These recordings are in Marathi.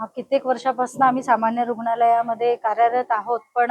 कित्येक वर्षापासून आम्ही सामान्य रुग्णालयामध्ये कार्यरत आहोत पण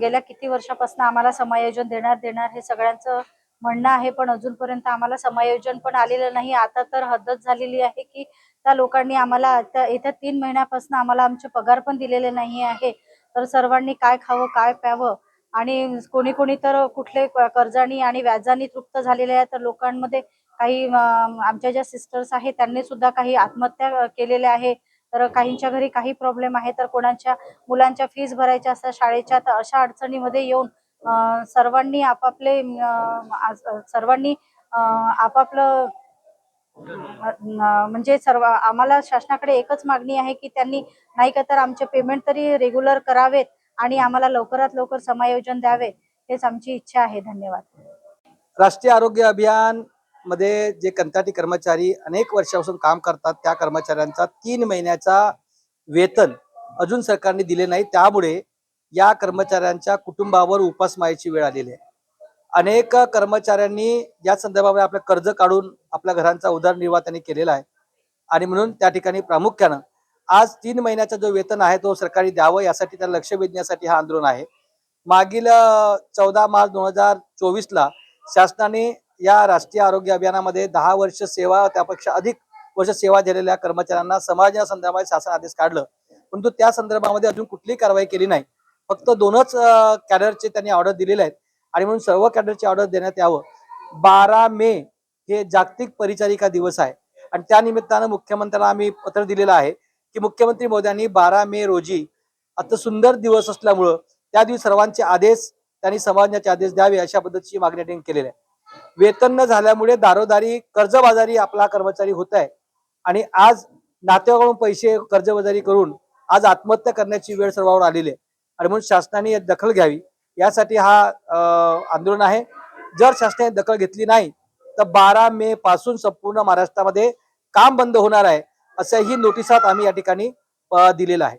गेल्या किती वर्षापासून आम्हाला समायोजन देणार देणार हे सगळ्यांचं म्हणणं आहे पण अजूनपर्यंत आम्हाला समायोजन पण आलेलं नाही. आता तर हद्दच झालेली आहे की त्या लोकांनी आम्हाला येत्या तीन महिन्यापासून आम्हाला आमचे पगार पण दिलेले नाही आहे. तर सर्वांनी काय खावं काय प्यावं आणि कोणी कोणी तर कुठले कर्जानी आणि व्याजानी तृप्त झालेले आहे तर लोकांमध्ये काही आमच्या ज्या सिस्टर्स आहेत त्यांनी सुद्धा काही आत्महत्या केलेल्या आहे. तर काहींच्या घरी काही प्रॉब्लेम आहे तर कोणाच्या मुलांच्या फीज भरायच्या असतात शाळेच्या तर अशा अडचणीमध्ये येऊन सर्वांनी आपापले सर्वांनी आपापलं म्हणजे सर्व आम्हाला शासनाकडे एकच मागणी आहे की त्यांनी नाही का तर आमचे पेमेंट तरी रेग्युलर करावेत आणि आम्हाला लवकरात लवकर समायोजन द्यावे हेच आमची इच्छा आहे. धन्यवाद. राष्ट्रीय आरोग्य अभियान मध्ये जे कंत्राटी कर्मचारी अनेक वर्षापासून काम करतात त्या कर्मचाऱ्यांचा तीन महिन्याचा वेतन अजून सरकारने दिले नाही. त्यामुळे या कर्मचाऱ्यांच्या कुटुंबावर उपासमायची वेळ आलेली आहे. अनेक कर्मचाऱ्यांनी या संदर्भामध्ये आपलं कर्ज काढून आपल्या घरांचा उदरनिर्वाह त्यांनी केलेला आहे. आणि म्हणून त्या ठिकाणी प्रामुख्यानं आज तीन महिन्याचा जो वेतन आहे तो सरकारी द्यावं यासाठी त्याला लक्ष वेधण्यासाठी हा आंदोलन आहे. मागील चौदा मार्च दोन हजार चोवीसला शासनाने या राष्ट्रीय आरोग्य अभियानामध्ये दहा वर्ष सेवा त्यापेक्षा अधिक वर्ष सेवा दिलेल्या कर्मचाऱ्यांना समाज संदर्भात शासन आदेश काढलं. परंतु त्या संदर्भामध्ये अजून कुठलीही कारवाई केली नाही. फक्त दोनच कॅडरचे त्यांनी ऑर्डर दिलेले आहेत. आणि म्हणून सर्व कॅडरचे ऑर्डर देण्यात यावं. बारा मे हे जागतिक परिचारिका दिवस आहे. आणि त्यानिमित्तानं मुख्यमंत्र्यांना आम्ही पत्र दिलेलं आहे की मुख्यमंत्री मोद्यांनी बारा मे रोजी आता सुंदर दिवस असल्यामुळं त्या दिवशी सर्वांचे आदेश त्यांनी समाजाचे आदेश द्यावे अशा पद्धतीची मागणी त्यांनी केलेली आहे. वेतन न झाल्यामुळे दारोदारी कर्जबाजारी आपला कर्मचारी होत आहे आणि आज नातेवाईकडून पैसे कर्जबाजारी करून आज आत्महत्या करण्याची वेळ सर्वांवर आलेली आहे. आणि म्हणून शासनाने दखल घ्यावी. यासाठी हा आंदोलन आहे. जर शासनाने दखल घेतली नाही तर बारा मे पासून संपूर्ण महाराष्ट्रामध्ये काम बंद होणार आहे असंही नोटिसात आम्ही या ठिकाणी दिलेलं आहे.